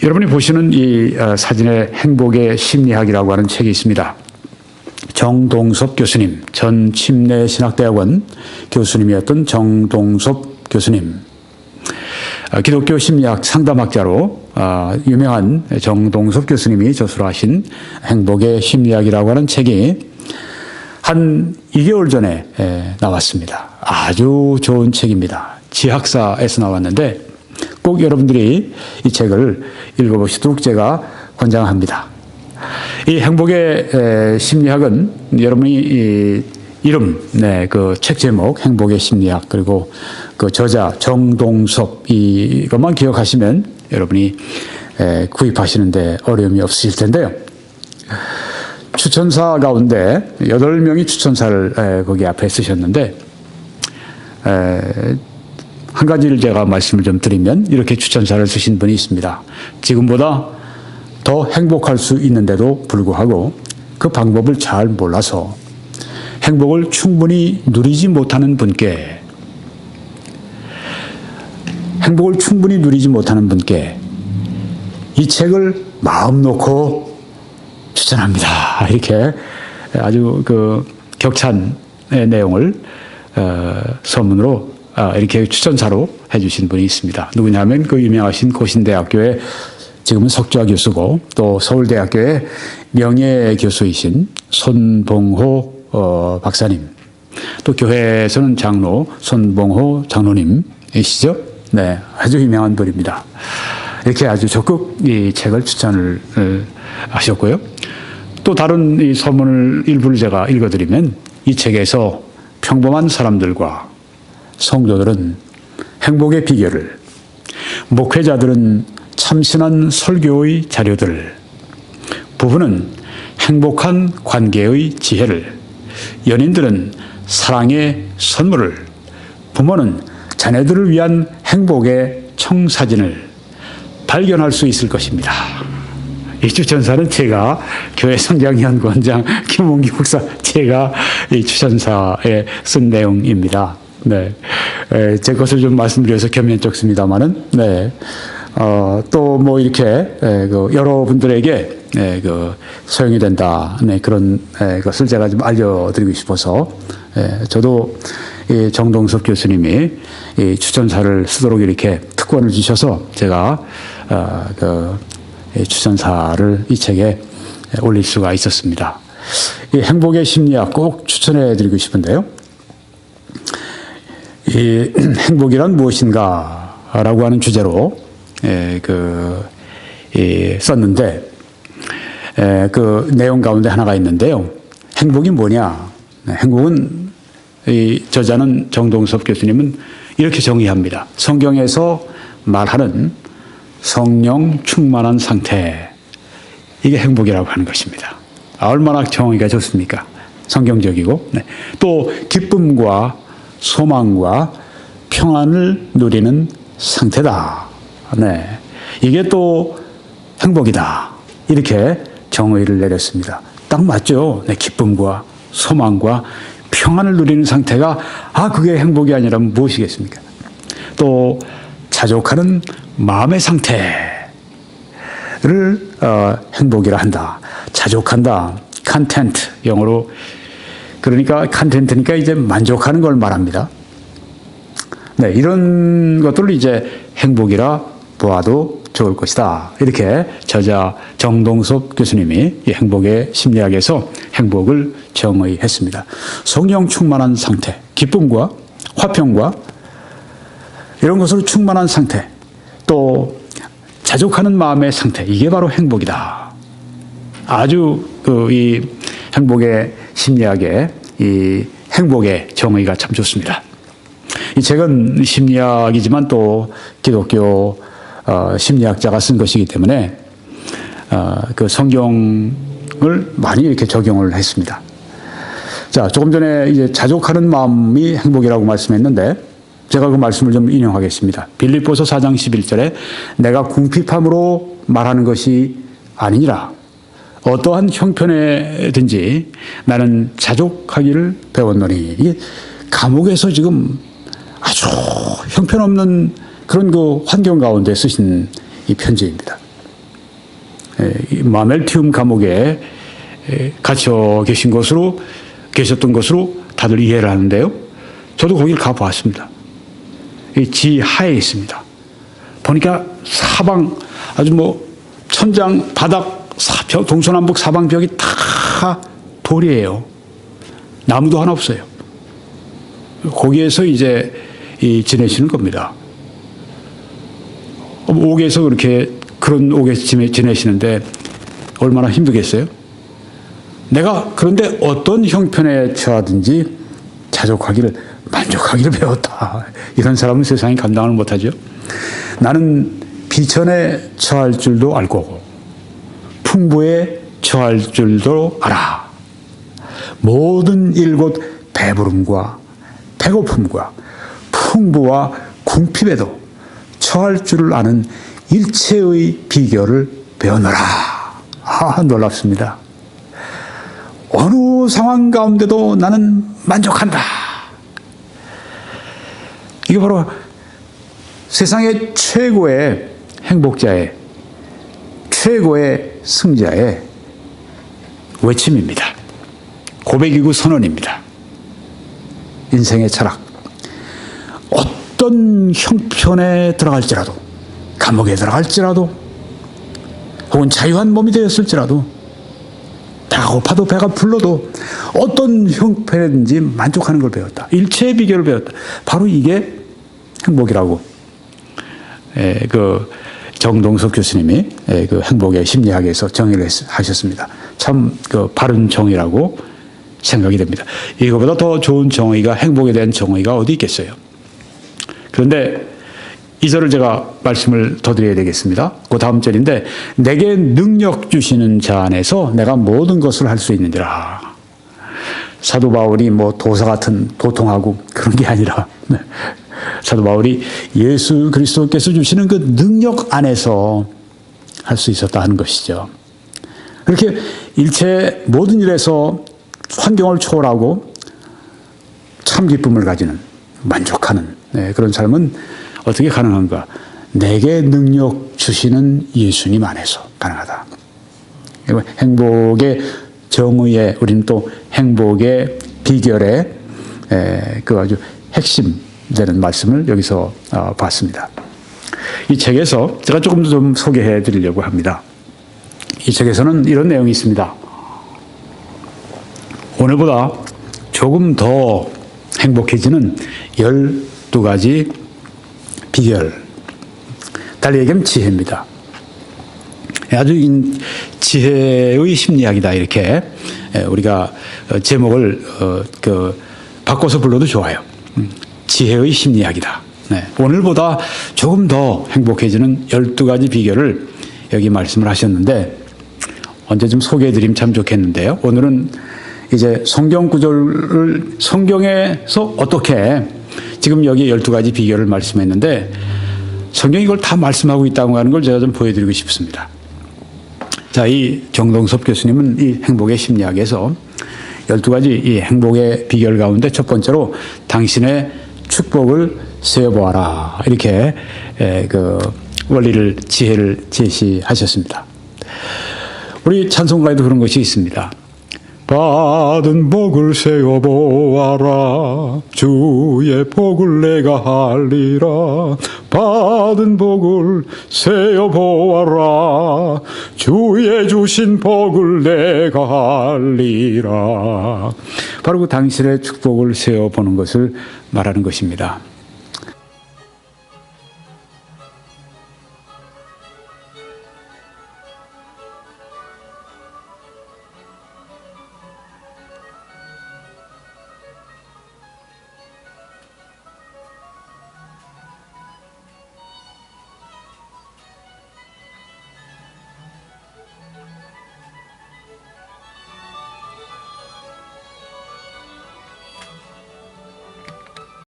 여러분이 보시는 이 어, 사진의 행복의 심리학이라고 하는 책이 있습니다. 정동섭 교수님, 전 침례 신학대학원 교수님이었던 정동섭 교수님, 어, 기독교 심리학 상담학자로 어, 유명한 정동섭 교수님이 저술하신 행복의 심리학이라고 하는 책이 한 2개월 전에 에, 나왔습니다. 아주 좋은 책입니다. 지학사에서 나왔는데 꼭 여러분들이 이 책을 읽어보시도록 제가 권장합니다. 이 행복의 에, 심리학은 여러분이 이 이름, 네, 그 책 제목, 행복의 심리학, 그리고 그 저자 정동섭, 이것만 기억하시면 여러분이 에, 구입하시는데 어려움이 없으실 텐데요. 추천사 가운데 여덟 명이 추천사를 에, 거기 앞에 쓰셨는데 에, 한 가지를 제가 말씀을 좀 드리면 이렇게 추천사를 쓰신 분이 있습니다. 지금보다 더 행복할 수 있는데도 불구하고 그 방법을 잘 몰라서 행복을 충분히 누리지 못하는 분께 행복을 충분히 누리지 못하는 분께 이 책을 마음 놓고 추천합니다. 이렇게 아주 그 격찬의 내용을 어, 서문으로 아, 이렇게 추천사로 해주신 분이 있습니다. 누구냐면 그 유명하신 고신대학교의 지금은 석좌 교수고 또 서울대학교의 명예 교수이신 손봉호 어, 박사님 또 교회에서는 장로 손봉호 장로님이시죠. 네, 아주 유명한 분입니다. 이렇게 아주 적극 이 책을 추천을 어, 하셨고요. 또 다른 이 서문을 일부를 제가 읽어드리면 이 책에서 평범한 사람들과 성도들은 행복의 비결을, 목회자들은 참신한 설교의 자료들을, 부부는 행복한 관계의 지혜를, 연인들은 사랑의 선물을, 부모는 자녀들을 위한 행복의 청사진을 발견할 수 있을 것입니다. 이 추천사는 제가 교회 성장연구원장 김홍기 목사 제가 이 추천사에 쓴 내용입니다. 네, 에, 제 것을 좀 말씀드려서 겸연쩍습니다만은 네, 어, 또 뭐 이렇게 에, 그 여러분들에게 에, 그 소용이 된다 네, 그런 에, 것을 제가 좀 알려드리고 싶어서 에, 저도 이 정동섭 교수님이 이 추천사를 쓰도록 이렇게 특권을 주셔서 제가 어, 그이 추천사를 이 책에 올릴 수가 있었습니다. 이 행복의 심리학 꼭 추천해 드리고 싶은데요. 이 행복이란 무엇인가라고 하는 주제로 예, 그 이, 썼는데 에, 그 내용 가운데 하나가 있는데요. 행복이 뭐냐? 네, 행복은 이 저자는 정동섭 교수님은 이렇게 정의합니다. 성경에서 말하는 성령 충만한 상태. 이게 행복이라고 하는 것입니다. 아, 얼마나 정의가 좋습니까? 성경적이고. 네. 또 기쁨과 소망과 평안을 누리는 상태다. 네. 이게 또 행복이다. 이렇게 정의를 내렸습니다. 딱 맞죠? 네. 기쁨과 소망과 평안을 누리는 상태가 아 그게 행복이 아니라면 무엇이겠습니까? 또 자족하는 마음의 상태를 어, 행복이라 한다. 자족한다. 컨텐트 영어로 그러니까 컨텐트니까 이제 만족하는 걸 말합니다. 네, 이런 것들을 이제 행복이라 보아도 좋을 것이다. 이렇게 저자 정동섭 교수님이 이 행복의 심리학에서 행복을 정의했습니다. 성령 충만한 상태, 기쁨과 화평과 이런 것으로 충만한 상태, 또 자족하는 마음의 상태, 이게 바로 행복이다. 아주 그 이 행복의 심리학의 이 행복의 정의가 참 좋습니다. 이 책은 심리학이지만 또 기독교 어, 심리학자가 쓴 것이기 때문에 어, 그 성경을 많이 이렇게 적용을 했습니다. 자, 조금 전에 이제 자족하는 마음이 행복이라고 말씀했는데 제가 그 말씀을 좀 인용하겠습니다. 빌립보서 4장 11절에 내가 궁핍함으로 말하는 것이 아니니라. 어떠한 형편에든지 나는 자족하기를 배웠노니 이게 감옥에서 지금 아주 형편없는 그런 그 환경 가운데 쓰신 이 편지입니다. 에, 이 마멜티움 감옥에 에, 갇혀 계신 것으로 계셨던 것으로 다들 이해를 하는데요. 저도 거기를 가보았습니다. 이 지하에 있습니다. 보니까 사방 아주 뭐 천장 바닥 동서남북 사방 벽이 다 돌이에요. 나무도 하나 없어요. 거기에서 이제 이 지내시는 겁니다. 어, 옥에서 그렇게 그런 옥에서 지내- 지내시는데 얼마나 힘들겠어요? 내가 그런데 어떤 형편에 처하든지 자족하기를 만족하기를 배웠다. 이런 사람은 세상에 감당을 못하죠. 나는 비천에 처할 줄도 알고 풍부에 처할 줄도 알아. 모든 일곱 배부름과 배고픔과 풍부와 궁핍에도 처할 줄을 아는 일체의 비결을 배워너라. 아, 놀랍습니다. 어느 상황 가운데도 나는 만족한다. 이게 바로 세상의 최고의 행복자의 최고의 승자의 외침입니다. 고백이고 선언입니다. 인생의 철학. 어떤 형편에 들어갈지라도, 감옥에 들어갈지라도, 혹은 자유한 몸이 되었을지라도, 배가 고파도 배가 불러도 어떤 형편이든지 만족하는 걸 배웠다. 일체의 비결을 배웠다. 바로 이게 행복이라고. 에, 그 정동석 교수님이 에, 그 행복의 심리학에서 정의를 했- 하셨습니다. 참 그 바른 정의라고 생각이 됩니다. 이거보다 더 좋은 정의가 행복에 대한 정의가 어디 있겠어요? 그런데 이 절을 제가 말씀을 더 드려야 되겠습니다. 그 다음 절인데 내게 능력 주시는 자 안에서 내가 모든 것을 할 수 있는지라. 사도 바울이 뭐 도사 같은 도통하고 그런 게 아니라 네. 사도 바울이 예수 그리스도께서 주시는 그 능력 안에서 할 수 있었다 하는 것이죠. 그렇게 일체 모든 일에서 환경을 초월하고 참 기쁨을 가지는 만족하는 네, 그런 삶은 어떻게 가능한가? 내게 능력 주시는 예수님 안에서 가능하다. 행복의 정의에 우리는 또 행복의 비결에 에, 그 아주 핵심 되는 말씀을 여기서 어, 봤습니다. 이 책에서 제가 조금 더좀 소개해 드리려고 합니다. 이 책에서는 이런 내용이 있습니다. 오늘보다 조금 더 행복해지는 12가지 비결. 달리 얘기하면 지혜입니다. 아주 인- 지혜의 심리학이다. 이렇게 에, 우리가 어, 제목을 어, 그 바꿔서 불러도 좋아요. 음, 지혜의 심리학이다. 네. 오늘보다 조금 더 행복해지는 12가지 비결을 여기 말씀을 하셨는데 언제 좀 소개해 드리면 참 좋겠는데요. 오늘은 이제 성경 구절을 성경에서 어떻게 지금 여기 12가지 비결을 말씀했는데 성경이 이걸 다 말씀하고 있다고 하는 걸 제가 좀 보여드리고 싶습니다. 자, 이 정동섭 교수님은 이 행복의 심리학에서 12가지 이 행복의 비결 가운데 첫 번째로 당신의 축복을 세어보아라. 이렇게 에, 그 원리를, 지혜를 제시하셨습니다. 우리 찬송가에도 그런 것이 있습니다. 받은 복을 세어보아라. 주의 복을 내가 할리라. 받은 복을 세어보아라. 주의 주신 복을 내가 할리라. 바로 그 당신의 축복을 세어보는 것을 말하는 것입니다